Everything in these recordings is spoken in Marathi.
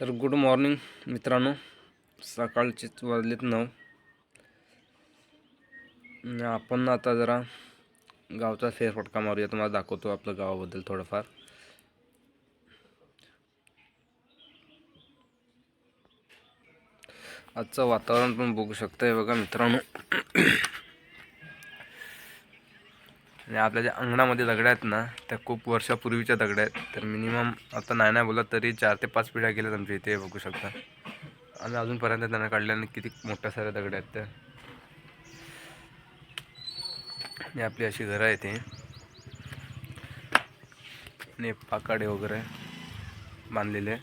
तर गुड मॉर्निंग मित्रांनो. सकाळचेच वाजलेत नऊ. आपण आता जरा गावचा फेरफटका मारूया. तुम्हाला दाखवतो आपलं गावाबद्दल थोडंफार. आजचं वातावरण पण बघू शकताय बघा मित्रांनो. आणि आपल्या ज्या अंगणामध्ये दगड्या आहेत ना त्या खूप वर्षापूर्वीच्या दगड्या आहेत. तर मिनिमम आता नाही नाही बोलत तरी चार ते पाच पिढ्या गेल्यात आमच्या इथे बघू शकता. आम्ही अजूनपर्यंत त्यांना काढल्याने किती मोठ्या साऱ्या दगड्या आहेत त्या. आणि आपली अशी घरं आहेत ते आणि पाकाडे वगैरे बांधलेले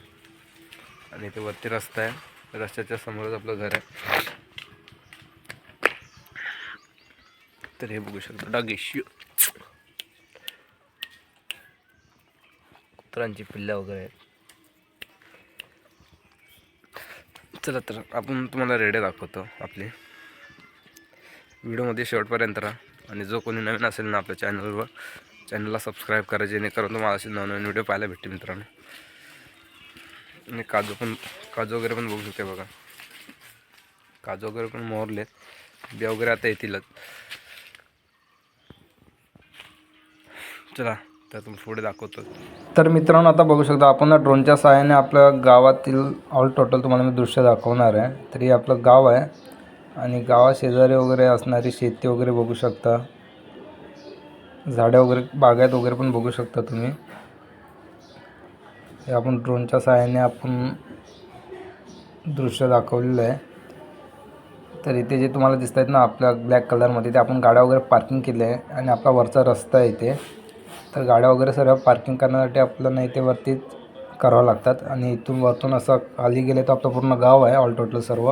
आणि इथे वरती रस्ता आहे. रस्त्याच्या समोरच आपलं घर आहे. तर हे बघू शकता. डागेश कुत्रांची पिल्ल्या वगैरे. आहेत चला तर आपण तुम्हाला रेडे दाखवतो आपले. व्हिडिओमध्ये शेवटपर्यंत राहा आणि जो कोणी नवीन असेल ना आपल्या चॅनलवर चॅनलला सबस्क्राईब करा जेणेकरून तुम्हाला असे नवनवीन व्हिडिओ पाहायला भेटते मित्रांनो. आणि काजू पण काजू वगैरे पण बघू शकते बघा. काजू वगैरे पण मोहरलेत. बिया वगैरे आता येतीलच. चला. तर तुम्ही पुढे दाखवतो तर मित्रांनो आता बघू शकता आपण ना ड्रोनच्या सहाय्याने आपल्या गावातील ऑल टोटल तुम्हाला मी दृश्य दाखवणार आहे. तरी आपलं गाव आहे आणि गावा शेजारी वगैरे असणारी शेती वगैरे बघू शकता. झाडे वगैरे बागायत वगैरे पण बघू शकता तुम्ही. हे आपण ड्रोनच्या सहाय्याने आपण दृश्य दाखवलेलं आहे. तर इथे जे तुम्हाला दिसत आहेत ना आपल्या ब्लॅक कलरमध्ये ते आपण गाड्या वगैरे पार्किंग केले आहे आणि आपला वरचा रस्ता आहे इथे. तर गाड्या वगैरे सर्व पार्किंग करण्यासाठी आपल्याला इथे वरतीच करावं लागतात. आणि इथून वरतून असं खाली गेले तर आपलं पूर्ण गाव आहे ऑल टोटल सर्व.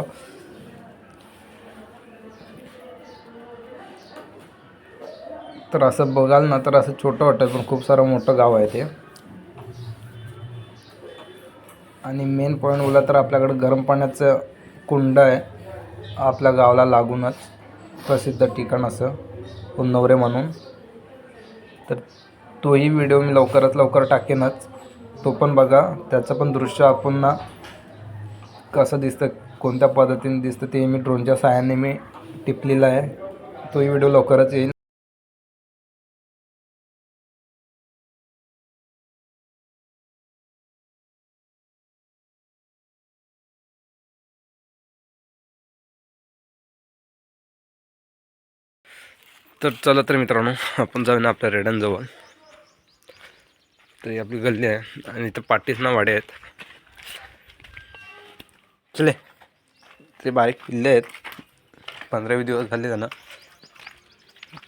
तर असं बघाल ना तर असं छोटं वाटतं पण खूप सारं मोठं गाव आहे ते. आणि मेन पॉईंट बोला तर आपल्याकडं गरम पाण्याचं कुंड आहे आपल्या गावाला लागूनच प्रसिद्ध ठिकाण असं उन्नवरे म्हणून. तर तोही व्हिडिओ मी लवकरात लवकर टाकेनच. तो पण बघा. त्याचं पण दृश्य आपण ना कसं दिसतं कोणत्या पद्धतीने दिसतं ते मी ड्रोनच्या सहाय्याने मी टिपलेला आहे. तोही व्हिडिओ लवकरच येईल. तर चला तर मित्रांनो आपण जाऊया आपल्या रेड्यांजवळ तर ही आपली गल्ली आहे आणि इथं पाटीसना वाडे आहेत. चले ते बारीक किल्ले आहेत. पंधरावी दिवस झाले त्यांना.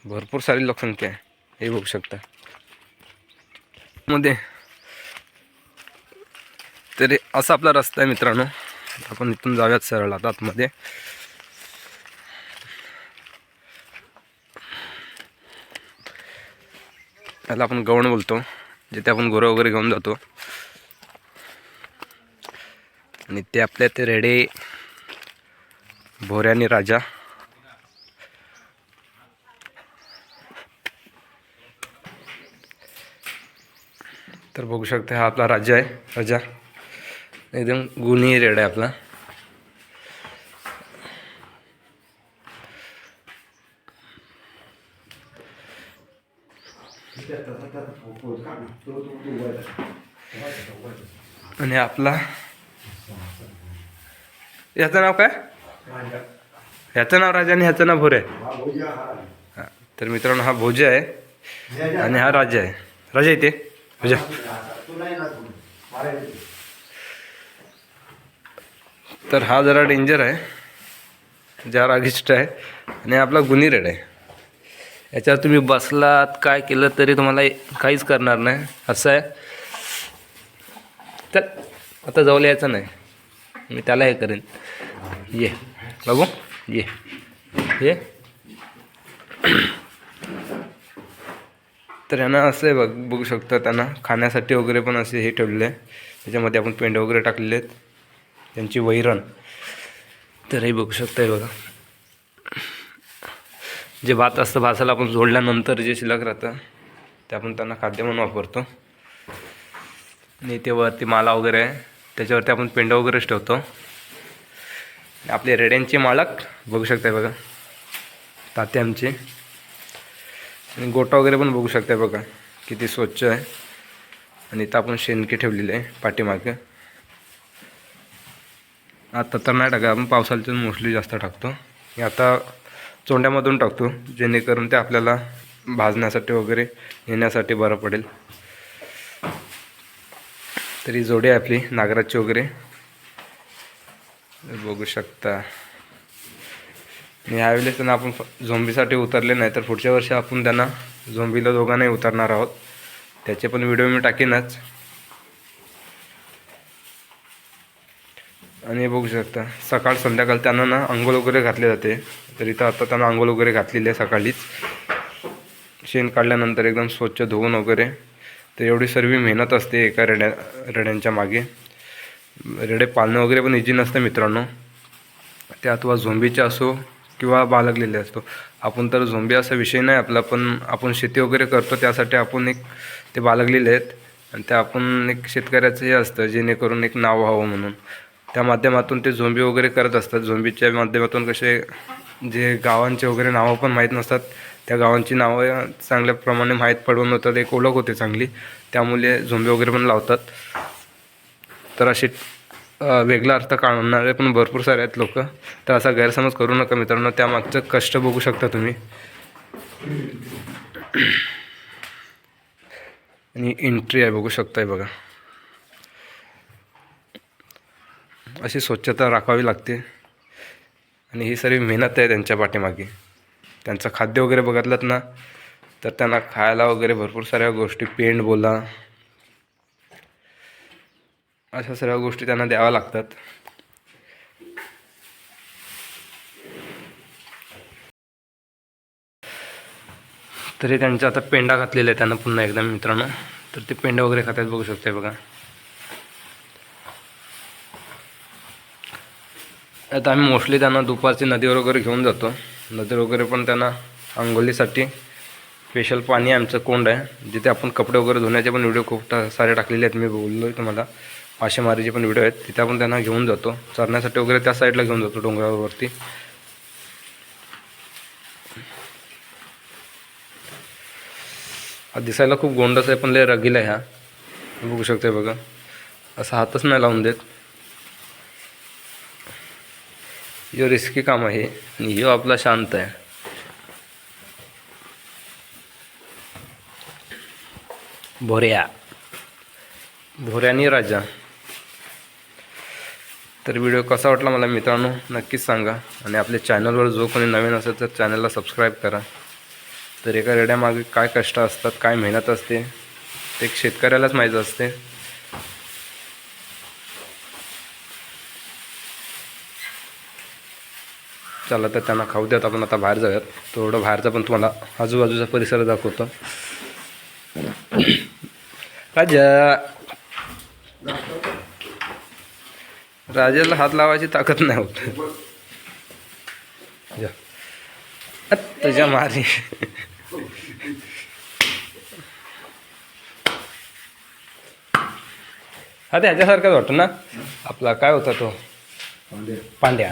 भरपूर सारी लोकसंख्या आहे. हे बघू शकता. मध्ये तरी असा आपला रस्ता आहे मित्रांनो. आपण इथून जाऊयात सरळ आता आतमध्ये. त्याला आपण गवण बोलतो. जिथे आपण गोरं वगैरे घेऊन जातो. आणि ते आपल्या ते रेडे भोऱ्याने राजा. तर बघू शकता हा आपला राजा आहे. राजा. एकदम गुणी रेड आहे आपला. आणि आपला याचं नाव काय? ह्याचं नाव राजा आणि ह्याचं नाव भोरे. आहे तर मित्रांनो हा भोज आहे आणि हा राजा आहे. राजा इथे भोजा तर हा जरा डेंजर आहे जरा रागिष्ट आहे आणि आपला गुन्हेरेड आहे. याच्यावर तुम्ही बसलात काय केलं तरी तुम्हाला काहीच करणार नाही. असं आहे. तर आता जवळ यायचं नाही. मी त्याला हे करेन. ये बघू ये. ये. तर यांना असं आहे बघ बघू शकता त्यांना खाण्यासाठी वगैरे पण असे हे ठेवलेले आहे. त्याच्यामध्ये आपण पेंड वगैरे टाकलेले आहेत. त्यांची वैरण. तर हे बघू शकता हे बघा. जे भात असतं भाताला आपण जोडल्यानंतर जे शिल्लक राहतं ते आपण त्यांना खाद्य म्हणून वापरतो. आणि ते वरती माला वगैरे आहे. त्याच्यावरती आपण पेंड वगैरेच ठेवतो. आपले रेड्यांचे मालक बघू शकताय बघा. ताते आमचे. आणि गोटा वगैरे पण बघू शकताय बघा. किती स्वच्छ आहे. आणि इथं आपण शेणके ठेवलेले आहे पाठीमागे. आता तर नाही टाका आपण पावसाळ्यातून मोस्टली जास्त टाकतो. आता चोंड्यामधून टाकतो जेणेकरून ते आपल्याला भाजण्यासाठी वगैरे येण्यासाठी बरं पडेल. तरी जोडी आहे आपली नागराची वगैरे. बघू शकता. आणि ह्यावेळेस त्यांना आपण फ- झोंबीसाठी उतरले नाही तर पुढच्या वर्षी आपण त्यांना झोंबीला दोघांनाही उतरणार आहोत. त्याचे पण व्हिडिओ मी टाकेनच. आणि हे बघू शकता सकाळ संध्याकाळ त्यांना ना अंघोळ वगैरे घातले जाते. तर इथं आता त्यांना अंघोळ वगैरे घातलेली आहे सकाळीच. शेण काढल्यानंतर एकदम स्वच्छ धुवून वगैरे. तर एवढी सर्व मेहनत असते एका रेड्या रेड्यांच्या मागे. रेडे पाळणं वगैरे पण इजी नसतं मित्रांनो. ते अथवा झोंबीचे असो किंवा बाळगलेले असतो आपण तर झोंबी असा विषय नाही आपला पण आपण शेती वगैरे करतो त्यासाठी आपण एक ते बाळगलेले आहेत. आणि ते आपण एक शेतकऱ्याचं हे असतं जेणेकरून एक नाव व्हावं म्हणून. त्या माध्यमातून ते झोंबी वगैरे करत असतात. झोंबीच्या माध्यमातून कसे जे गावांचे वगैरे नावं पण माहीत नसतात. त्या गावांची नावं चांगल्या प्रमाणे माहीत पडून होतात. एक ओळख होते चांगली. त्यामुळे झोंबी वगैरे पण लावतात. तर असे वेगळा अर्थ काढणारे पण भरपूर सारे आहेत लोक. तर असा गैरसमज करू नका मित्रांनो. त्यामागचं कष्ट बघू शकता तुम्ही. आणि एंट्री आहे बघू शकताय बघा. अशी स्वच्छता राखावी लागते. आणि ही सर्व मेहनत आहे त्यांच्या पाठीमागे. त्यांचं खाद्य वगैरे बघितलं ना तर त्यांना खायला वगैरे भरपूर साऱ्या गोष्टी पेंड बोला अशा सर्व गोष्टी त्यांना द्याव्या लागतात. तरी त्यांच्या आता पेंडा घातलेला आहे त्यांना पुन्हा एकदा मित्रांनो. तर ते पेंडा वगैरे खात्यात बघू शकते बघा. आता आम्ही मोस्टली त्यांना दुपारची नदीवर वगैरे घेऊन जातो. नदीवर वगैरे पण त्यांना आंघोळीसाठी स्पेशल पाणी आमचं कोंड आहे. जिथे आपण कपडे वगैरे धुण्याचे पण व्हिडिओ खूप सारे टाकलेले आहेत. मी बोललो आहे तुम्हाला मासेमारीचे पण व्हिडिओ आहेत. तिथे आपण त्यांना घेऊन जातो. चरण्यासाठी वगैरे त्या साईडला घेऊन जातो डोंगरावरती. हा दिसायला खूप गोंडस आहे पण लय रगीला ह्या हा. बघू शकते बघा. असा हातच नाही लावून देत. यो रिस्की काम आहे आणि ह्यो आपला शांत आहे. भोऱ्या. भोऱ्यानी राजा. तर व्हिडिओ कसा वाटला मला मित्रांनो नक्कीच सांगा. आणि आपल्या चॅनलवर जो कोणी नवीन असेल तर चॅनलला सबस्क्राईब करा. तर एका रेड्यामागे काय कष्ट असतात काय मेहनत असते ते शेतकऱ्यालाच माहीत असते. चला तर त्यांना खाऊ द्यात. आपण आता बाहेर जाऊयात. थोडं बाहेरचा पण तुम्हाला आजूबाजूचा परिसर दाखवतो. राजा. राजाला हात लावायची ताकद नाही होत. तुझ्या मारी. हा ते ह्याच्यासारखाच वाटतो ना? आपला काय होता तो? पांड्या.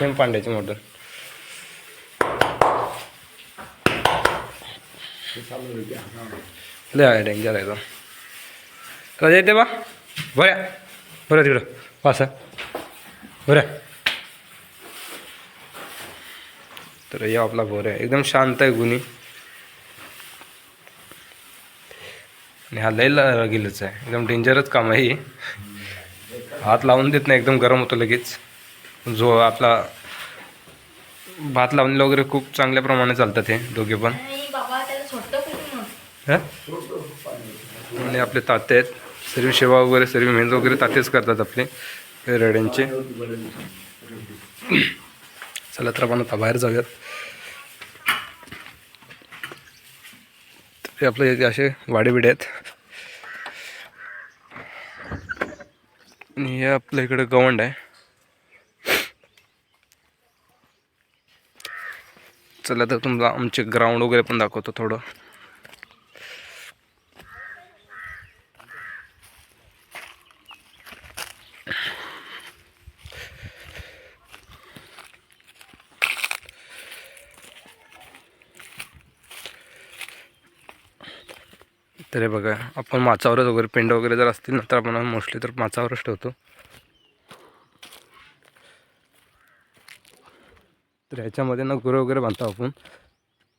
सेम पांड्याची मोटर. लय आहे डेंजर आहे तो. राजा येते बा. बऱ्या बरं तिकडं. पासा बरं तर या आपला भोर आहे एकदम शांत आहे गुन्ही आणि हा लय लगेलच आहे. एकदम डेंजरच काम आहे हात लावून देत नाही. एकदम गरम होतो लगेच. जो आपला भात लावलेला वगैरे खूप चांगल्या प्रमाणे चालतात हे दोघे पण. हं? आणि आपले ताते आहेत. सर्व सेवा वगैरे सर्व मेहनत वगैरे तातेच करतात आपले. रेड्यांचे. चला तर आपण आता बाहेर जाऊयात. हे आपले असे वाडे बिडे आहेत. आणि हे आपल्या इकडे गवंड आहे. चला तर तुम्हाला आमचे ग्राउंड वगैरे पण दाखवतो थोडं. तरी बघा आपण माचावरच वगैरे पेंड वगैरे जर असतील ना तर आपण मोस्टली तर माचावरच ठेवतो. तर ह्याच्यामध्ये ना गुरं वगैरे बांधतो आपण.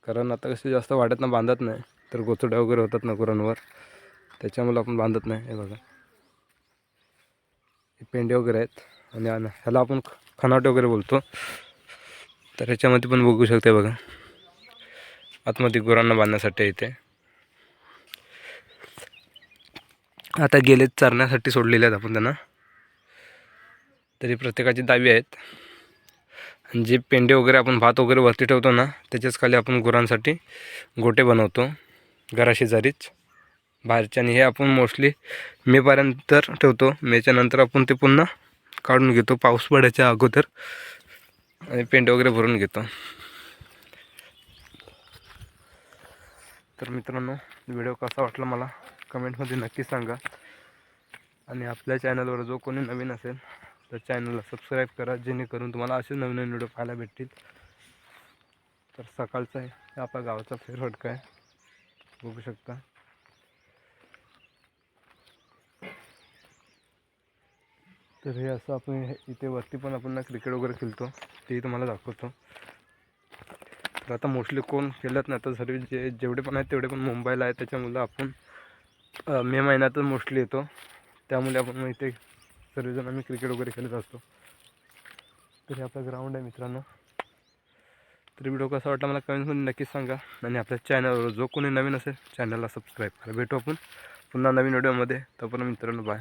कारण आता कसे जास्त वाढत ना बांधत नाही. तर गोचड्या वगैरे होतात ना गुरांवर. त्याच्यामुळे आपण बांधत नाही हे बघा. हे पेंडे वगैरे आहेत. आणि ह्याला आपण खनाट खनाटे वगैरे बोलतो. तर ह्याच्यामध्ये पण बघू शकते बघा. आतमध्ये गुरांना बांधण्यासाठी इथे. आता गेले चरण्यासाठी सोडलेले आहेत आपण त्यांना. तरी प्रत्येकाची दावी आहेत. जे पेंडे वगैरे आपण भात वगैरे वरती ठेवतो ना त्याच्याच खाली आपण गुरांसाठी गोटे बनवतो घराशेजारीच बाहेरच्या आणि हे आपण मोस्टली मेपर्यंत तर ठेवतो. मेच्या नंतर आपण ते पुन्हा काढून घेतो पाऊस पडायच्या अगोदर. आणि पेंडे वगैरे भरून घेतो. तर मित्रांनो व्हिडिओ कसा वाटला मला कमेंटमध्ये नक्की सांगा. आणि आपल्या चॅनलवर जो कोणी नवीन असेल तर चॅनलला सबस्क्राईब करा जेणेकरून तुम्हाला असे नवीन नवीन व्हिडिओ पाहायला भेटतील. तर सकाळचा आहे. आपल्या गावाचा फेरफटका आहे. बघू शकता. तर हे असं आपण इथे वरती पण आपण ना क्रिकेट वगैरे खेळतो. तेही तुम्हाला दाखवतो. तर आता मोस्टली कोण खेळत नाही आता सर्व जे जेवढे पण आहेत तेवढे पण मुंबईला आहे त्याच्यामुळं आपण मे महिन्यातच मोस्टली येतो. त्यामुळे आपण मग इथे सर्वजण आम्ही क्रिकेट वगैरे खेळत असतो. तरी आपला आपलं ग्राउंड आहे मित्रांनो. तर व्हिडिओ कसा वाटला मला कमेंटमध्ये नक्कीच सांगा. आणि आपल्या चॅनलवर जो कोणी नवीन असेल चॅनलला सबस्क्राईब करा. भेटू आपण पुन्हा नवीन व्हिडिओमध्ये तोपर्यंत मित्रांनो बाय